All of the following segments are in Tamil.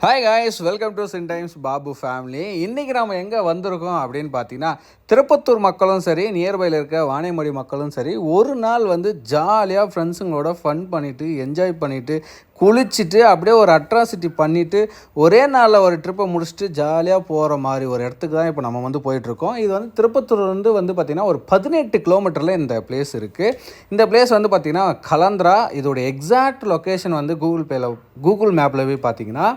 Hi guys welcome to sin times Babu family இன்றைக்கி நாம் எங்கே வந்திருக்கோம் அப்படின்னு பார்த்தீங்கன்னா திருப்பத்தூர் மக்களும் சரி நியர்பையில் இருக்க வானைமொழி மக்களும் சரி ஒரு நாள் வந்து ஜாலியாக ஃப்ரெண்ட்ஸுங்களோட ஃபன் பண்ணிவிட்டு என்ஜாய் பண்ணிவிட்டு குளிச்சுட்டு அப்படியே ஒரு அட்ராசிட்டி பண்ணிவிட்டு ஒரே நாளில் ஒரு ட்ரிப்பை முடிச்சுட்டு ஜாலியாக போகிற மாதிரி ஒரு இடத்துக்கு தான் இப்போ நம்ம வந்து போயிட்டுருக்கோம். இது வந்து திருப்பத்தூர்லேருந்து வந்து பார்த்திங்கன்னா ஒரு பதினெட்டு கிலோமீட்டரில் இந்த பிளேஸ் இருக்குது இந்த பிளேஸ் வந்து பார்த்திங்கன்னா கலந்திரா. இதோட எக்ஸாக்ட் லொக்கேஷன் வந்து கூகுள் பேல கூகுள் மேப்பில் போய் பார்த்தீங்கன்னா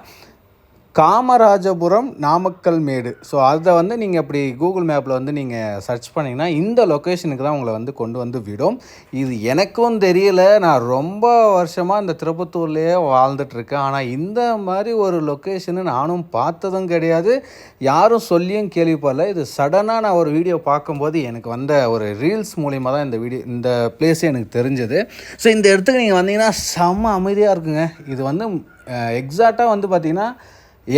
காமராஜபுரம் நாமக்கல் மேடு. ஸோ அதை வந்து நீங்கள் அப்படி கூகுள் மேப்பில் வந்து நீங்கள் சர்ச் பண்ணிங்கன்னா இந்த லொக்கேஷனுக்கு தான் உங்களை வந்து கொண்டு வந்து விடும். இது எனக்கும் தெரியல. நான் ரொம்ப வருஷமாக இந்த திருப்பத்தூர்லேயே வாழ்ந்துட்டுருக்கேன். ஆனால் இந்த மாதிரி ஒரு லொக்கேஷனு நானும் பார்த்ததும் கிடையாது. யாரும் சொல்லியும் கேள்விப்படல. இது சடனாக நான் ஒரு வீடியோ பார்க்கும்போது எனக்கு வந்த ஒரு ரீல்ஸ் மூலிமா தான் இந்த வீடியோ இந்த பிளேஸே எனக்கு தெரிஞ்சது. ஸோ இந்த இடத்துக்கு நீங்கள் வந்தீங்கன்னா செம்ம அமைதியாக இருக்குங்க. இது வந்து எக்ஸாக்டாக வந்து பார்த்திங்கன்னா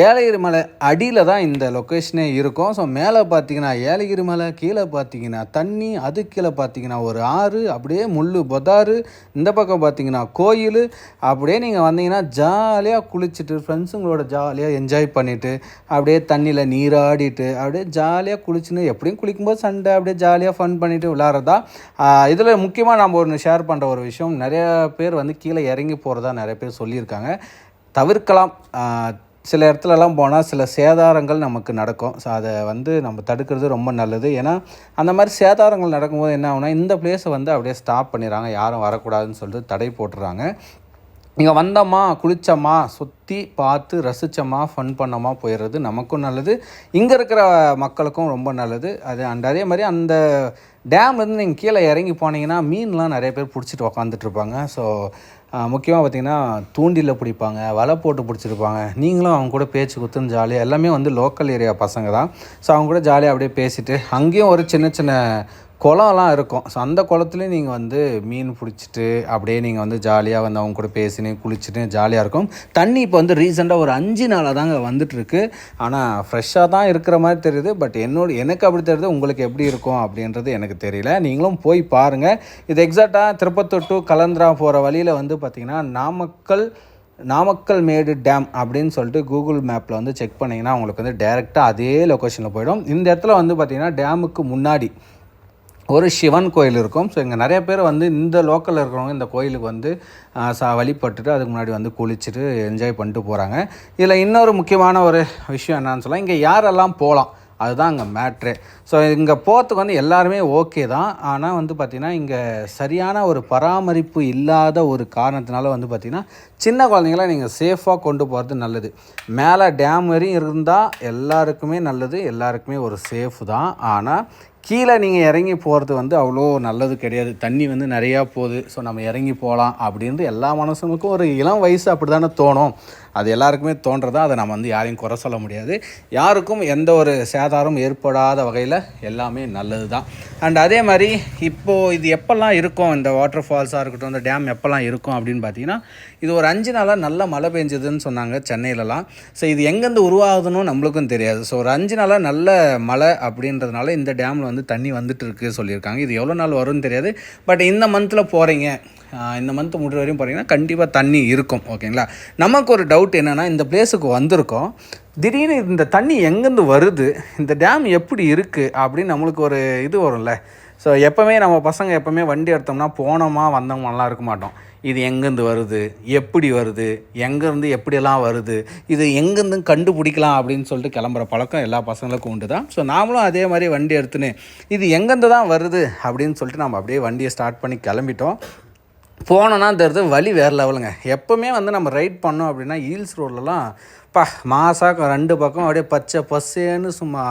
ஏலகிரி மலை அடியில் தான் இந்த லொக்கேஷனே இருக்கும். ஸோ மேலே பார்த்தீங்கன்னா ஏலகிரி மலை கீழே பார்த்தீங்கன்னா தண்ணி அது கீழே பார்த்தீங்கன்னா ஒரு ஆறு அப்படியே முள் பொதாறு. இந்த பக்கம் பார்த்தீங்கன்னா கோயில். அப்படியே நீங்கள் வந்தீங்கன்னா ஜாலியாக குளிச்சுட்டு ஃப்ரெண்ட்ஸுங்களோட ஜாலியாக என்ஜாய் பண்ணிவிட்டு அப்படியே தண்ணியில் நீராடிட்டு அப்படியே ஜாலியாக குளிச்சுன்னு எப்படியும் குளிக்கும்போது சண்டை அப்படியே ஜாலியாக ஃபன் பண்ணிவிட்டு விளாட்றதா இதில் முக்கியமாக நம்ம ஒன்று ஷேர் பண்ணுற ஒரு விஷயம் நிறையா பேர் வந்து கீழே இறங்கி போகிறதா நிறைய பேர் சொல்லியிருக்காங்க. தவிர்க்கலாம். சில இடத்துலலாம் போனால் சில சேதாரங்கள் நமக்கு நடக்கும். ஸோ அதை வந்து நம்ம தடுக்கிறது ரொம்ப நல்லது. ஏன்னா அந்த மாதிரி சேதாரங்கள் நடக்கும்போது என்ன ஆகுனா இந்த பிளேஸை வந்து அப்படியே ஸ்டாப் பண்ணிடுறாங்க. யாரும் வரக்கூடாதுன்னு சொல்லிட்டு தடை போட்டுறாங்க இங்கே வந்தோமா குளித்தோமா சுற்றி பார்த்து ரசித்தோமா ஃபன் பண்ணோமா போயிடுறது நமக்கும் நல்லது. இங்கே இருக்கிற மக்களுக்கும் ரொம்ப நல்லது. அது அண்ட் அதே மாதிரி அந்த டேம்லேருந்து நீங்கள் கீழே இறங்கி போனீங்கன்னா மீன்லாம் நிறைய பேர் பிடிச்சிட்டு உக்காந்துட்ருப்பாங்க ஸோ முக்கியமாக பார்த்தீங்கன்னா தூண்டில் பிடிப்பாங்க வலை போட்டு பிடிச்சிருப்பாங்க. நீங்களும் அவங்க கூட பேச்சு குத்துன்னு ஜாலியாக எல்லாமே வந்து லோக்கல் ஏரியா பசங்க தான். ஸோ அவங்க கூட ஜாலியாக அப்படியே பேசிட்டு அங்கேயும் ஒரு சின்ன சின்ன குளம்லாம் இருக்கும். ஸோ அந்த குளத்துலேயும் நீங்கள் வந்து மீன் பிடிச்சிட்டு அப்படியே நீங்கள் வந்து ஜாலியாக வந்து அவங்க கூட பேசினு குளிச்சுட்டு ஜாலியாக இருக்கும். தண்ணி இப்போ வந்து ரீசெண்டாக ஒரு அஞ்சு நாளாக தாங்க வந்துட்டுருக்கு. ஆனால் ஃப்ரெஷ்ஷாக தான் இருக்கிற மாதிரி தெரியுது. பட் என்னோட எனக்கு அப்படி தெரியுது. உங்களுக்கு எப்படி இருக்கும் அப்படின்றது எனக்கு தெரியல. நீங்களும் போய் பாருங்கள் இது எக்ஸாக்டாக திருப்பத்தூர் டு கலந்திரா போகிற வழியில் வந்து பார்த்திங்கன்னா நாமக்கல் நாமக்கல் மேடு டேம் அப்படின்னு சொல்லிட்டு கூகுள் மேப்பில் வந்து செக் பண்ணிங்கன்னா உங்களுக்கு வந்து டேரெக்டாக அதே லொக்கேஷனில் போயிடும். இந்த இடத்துல வந்து பார்த்திங்கன்னா டேமுக்கு முன்னாடி ஒரு சிவன் கோயில் இருக்கும். ஸோ இங்கே நிறைய பேர் வந்து இந்த லோக்கலில் இருக்கிறவங்க இந்த கோயிலுக்கு வந்து சா வழிபட்டுட்டு அதுக்கு முன்னாடி வந்து குளிச்சுட்டு என்ஜாய் பண்ணிட்டு போகிறாங்க இதில் இன்னொரு முக்கியமான ஒரு விஷயம் என்னன்னு சொல்லலாம் இங்கே யாரெல்லாம் போகலாம் அதுதான் அங்கே மேட்ரு ஸோ இங்கே போகிறதுக்கு வந்து எல்லாருமே ஓகே தான். ஆனால் வந்து பார்த்திங்கன்னா இங்கே சரியான ஒரு பராமரிப்பு இல்லாத ஒரு காரணத்தினால வந்து பார்த்திங்கன்னா சின்ன குழந்தைங்கள நீங்கள் சேஃபாக கொண்டு போகிறது நல்லது. மேலே டேம் வரையும் இருந்தால் எல்லாருக்குமே நல்லது எல்லாருக்குமே ஒரு சேஃப் தான். ஆனால் கீழே நீங்கள் இறங்கி போகிறது வந்து அவ்வளோ நல்லது கிடையாது. தண்ணி வந்து நிறையா போகுது. ஸோ நம்ம இறங்கி போகலாம் அப்படின்ட்டு எல்லா மனசுங்களுக்கும் ஒரு இளம் வயசு அப்படி தானே தோணும். அது எல்லாருக்குமே தோன்றதா அதை நம்ம வந்து யாரையும் குறை சொல்ல முடியாது. யாருக்கும் எந்த ஒரு சேதாரம் ஏற்படாத வகையில் எல்லாமே நல்லது தான் அண்ட் அதே மாதிரி இப்போது இது எப்போல்லாம் இருக்கும்? இந்த வாட்டர் ஃபால்ஸாக இருக்கட்டும் இந்த டேம் எப்போல்லாம் இருக்கும் அப்படின்னு பார்த்தீங்கன்னா இது ஒரு அஞ்சு நாளாக நல்ல மழை பெஞ்சதுன்னு சொன்னாங்க சென்னையிலலாம். ஸோ இது எங்கேருந்து உருவாகுதுன்னு நம்மளுக்கும் தெரியாது. ஸோ ஒரு அஞ்சு நாளாக நல்ல மழை அப்படின்றதுனால இந்த டேமில் வந்து தண்ணி வந்துட்டுருக்கு சொல்லியிருக்காங்க. இது எவ்வளோ நாள் வரும்னு தெரியாது. பட் இந்த மந்தில் போகிறீங்க இந்த மந்த் முடிற வரையும் போகிறீங்கன்னா கண்டிப்பாக தண்ணி இருக்கும். ஓகேங்களா நமக்கு ஒரு டவுட் என்னென்னா இந்த பிளேஸுக்கு வந்திருக்கோம். திடீர்னு இந்த தண்ணி எங்கேருந்து வருது? இந்த டேம் எப்படி இருக்குது அப்படின்னு நம்மளுக்கு ஒரு இது வரும்ல. ஸோ எப்போவுமே நம்ம பசங்க எப்போவுமே வண்டி எடுத்தோம்னா போனோமா வந்தோமாலாம் இருக்க மாட்டோம். இது எங்கேருந்து வருது? எப்படி வருது? எங்கேருந்து எப்படியெல்லாம் வருது? இது எங்கேருந்து கண்டுபிடிக்கலாம் அப்படின்னு சொல்லிட்டு கிளம்புற பழக்கம் எல்லா பசங்களுக்கும் உண்டு தான். ஸோ நாமளும் அதே மாதிரி வண்டி எடுத்துன்னு இது எங்கேருந்து தான் வருது? அப்படின்னு சொல்லிட்டு நம்ம அப்படியே வண்டியை ஸ்டார்ட் பண்ணி கிளம்பிட்டோம். போனோன்னா தெரியுது வழி வேறு லெவலுங்க எப்போவுமே வந்து நம்ம ரைட் பண்ணோம் அப்படின்னா ஹீல்ஸ் ரோட்லலாம் பா மாசாக ரெண்டு பக்கம் அப்படியே பச்சை பசேன்னு சும்மா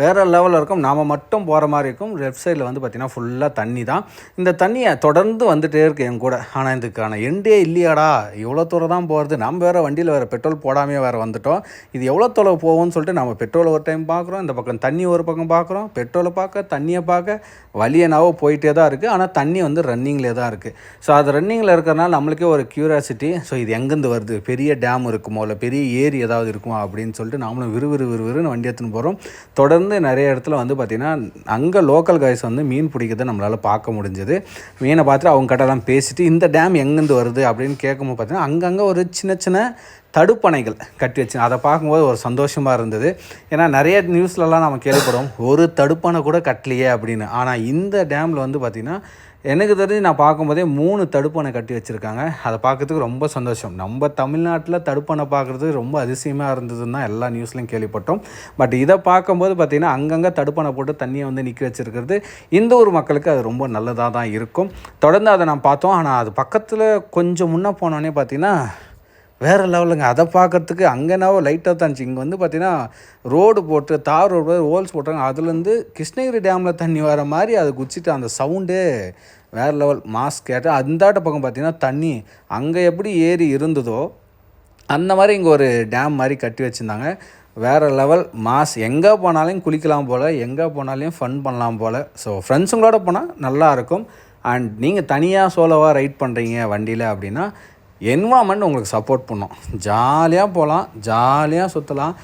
வேறு லெவலில் இருக்கும். நாம் மட்டும் போகிற மாதிரி இருக்கும். லெஃப்ட் சைடில் வந்து பார்த்திங்கன்னா ஃபுல்லாக தண்ணி தான். இந்த தண்ணியை தொடர்ந்து வந்துகிட்டே இருக்குது என் கூட. ஆனால் இதுக்கான எண்டே இல்லையாடா. இவ்வளோ தூரம் தான் போகிறது நம்ம வேறு வண்டியில் வேறு பெட்ரோல் போடாமே வேறு வந்துட்டோம். இது எவ்வளோ தொலைவு போகும்னு சொல்லிட்டு நம்ம பெட்ரோல் ஒரு டைம் பார்க்குறோம் இந்த பக்கம் தண்ணி ஒரு பக்கம் பார்க்குறோம் பெட்ரோலை பார்க்க தண்ணியை பார்க்க வழியனாவோ போயிட்டே தான் இருக்குது ஆனால் தண்ணி வந்து ரன்னிங்லேயே தான் இருக்குது ஸோ அது ரன்னிங்கில் இருக்கிறனால நம்மளுக்கே ஒரு க்யூரியாசிட்டி ஸோ இது எங்கேருந்து வருது? பெரிய டேம் இருக்குமோ? இல்லை பெரிய ஏரி ஏதாவது இருக்குமா அப்படின்னு சொல்லிட்டு நாமளும் விறுவிறு விறுவிறுன்னு வண்டி எடுத்துன்னு போகிறோம் தொடர்ந்து நிறைய இடத்துல வந்து பார்த்திங்கன்னா அங்கே லோக்கல் கைஸ் வந்து மீன் பிடிக்கிறத நம்மளால் பார்க்க முடிஞ்சது. மீனை பார்த்துட்டு அவங்க கிட்டலாம் பேசிட்டு இந்த டேம் எங்கேருந்து வருது அப்படின்னு கேட்கும்போது பார்த்தீங்கன்னா அங்கங்கே ஒரு சின்ன சின்ன தடுப்பணைகள் கட்டி வச்சு அதை பார்க்கும்போது ஒரு சந்தோஷமாக இருந்தது. ஏன்னா நிறைய நியூஸ்லலாம் நம்ம கேள்விப்படுவோம் ஒரு தடுப்பணை கூட கட்டலையே அப்படின்னு. ஆனால் இந்த டேமில் வந்து பார்த்திங்கன்னா எனக்கு தெரிஞ்சு நான் பார்க்கும்போதே மூணு தடுப்பணை கட்டி வச்சுருக்காங்க. அதை பார்க்கறதுக்கு ரொம்ப சந்தோஷம். நம்ம தமிழ்நாட்டில் தடுப்பணை பார்க்குறது ரொம்ப அதிசயமாக இருந்ததுன்னு தான் எல்லா நியூஸ்லையும் கேள்விப்பட்டோம். பட் இதை பார்க்கும்போது பார்த்திங்கன்னா அங்கங்கே தடுப்பணை போட்டு தண்ணியை வந்து நிற்க வச்சுருக்கிறது இந்த ஊர் மக்களுக்கு அது ரொம்ப நல்லதாக தான் இருக்கும். தொடர்ந்து அதை நான் பார்த்தோம். ஆனால் அது பக்கத்தில் கொஞ்சம் முன்னே போனோடனே பார்த்திங்கன்னா வேறு லெவலுங்க. அதை பார்க்கறதுக்கு அங்கேனாவோ லைட்டாக தான் இருந்துச்சு. இங்கே வந்து பார்த்தீங்கன்னா ரோடு போட்டு தார் ரோடு ஹோல்ஸ் போட்டாங்க. அதுலேருந்து கிருஷ்ணகிரி டேமில் தண்ணி வர மாதிரி அது குச்சிட்டு அந்த சவுண்டே வேறு லெவல் மாஸ்க் கேட்டு அந்தாட்ட பக்கம் பார்த்தீங்கன்னா தண்ணி அங்கே எப்படி ஏரி இருந்ததோ அந்த மாதிரி இங்கே ஒரு டேம் மாதிரி கட்டி வச்சுருந்தாங்க. வேறு லெவல் மாஸ் எங்கே போனாலும் குளிக்கலாம் போல் எங்கே போனாலையும் ஃபன் பண்ணலாம் போல். ஸோ ஃப்ரெண்ட்ஸுங்களோட போனால் நல்லா இருக்கும். அண்ட் நீங்கள் தனியாக சோலோவாக ரைட் பண்ணுறீங்க வண்டியில் அப்படின்னா என்வாமெண்ட் உங்களுக்கு சப்போர்ட் பண்ணும். ஜாலியாக போகலாம் ஜாலியாக சுற்றலாம்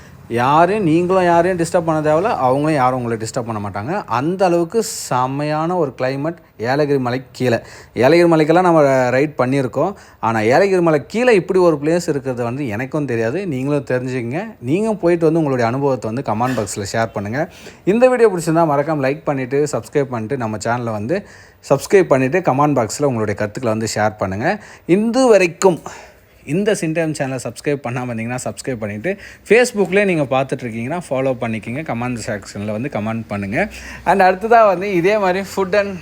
யாரையும் நீங்களும் யாரையும் டிஸ்டர்ப் பண்ண தேவையில்ல. அவங்களும் யாரும் உங்களை டிஸ்டர்ப் பண்ண மாட்டாங்க. அந்த அளவுக்கு செம்மையான ஒரு கிளைமேட் ஏலகிரி மலை கீழே. ஏலகிரி மலைக்கெல்லாம் நம்ம ரைட் பண்ணியிருக்கோம். ஆனால் ஏலகிரி மலை கீழே இப்படி ஒரு பிளேஸ் இருக்கிறது வந்து எனக்கும் தெரியாது. நீங்களும் தெரிஞ்சுக்கங்க. நீங்கள் போயிட்டு வந்து உங்களுடைய அனுபவத்தை வந்து கமெண்ட் பாக்ஸில் ஷேர் பண்ணுங்கள் இந்த வீடியோ பிடிச்சிருந்தா மறக்காமல் லைக் பண்ணிவிட்டு சப்ஸ்கிரைப் பண்ணிட்டு நம்ம சேனலை வந்து சப்ஸ்கிரைப் பண்ணிவிட்டு கமெண்ட் பாக்ஸில் உங்களுடைய கருத்துக்களை வந்து ஷேர் பண்ணுங்கள் இந்து வரைக்கும் இந்த சின்டைம் சேனலை சப்ஸ்கிரைப் பண்ணாமல் இருந்தீங்கன்னா சப்ஸ்கிரைப் பண்ணிவிட்டு ஃபேஸ்புக்கில் நீங்கள் பார்த்துட்ருக்கீங்கன்னா ஃபாலோ பண்ணிக்கிங்க. கமெண்ட் செக்ஷனில் வந்து கமெண்ட் பண்ணுங்கள் அண்ட் அடுத்ததாக வந்து இதே மாதிரி ஃபுட் அண்ட்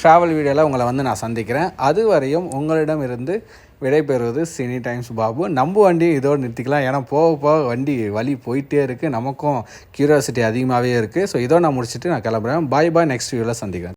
ட்ராவல் வீடியோவில் உங்களை வந்து நான் சந்திக்கிறேன். அது வரையும் உங்களிடம் இருந்து விடைபெறுவது சினி டைம்ஸ் பாபு நம்ம வண்டி இதோடு நிறுத்திக்கலாம். ஏன்னா போக போக வண்டி வழி போயிட்டே இருக்குது நமக்கும் க்யூரியாசிட்டி அதிகமாகவே இருக்குது ஸோ இதோ நான் முடிச்சுட்டு நான் கிளம்புறேன். பாய் பாய் நெக்ஸ்ட் வீடியோவில் சந்திக்கிறேன்.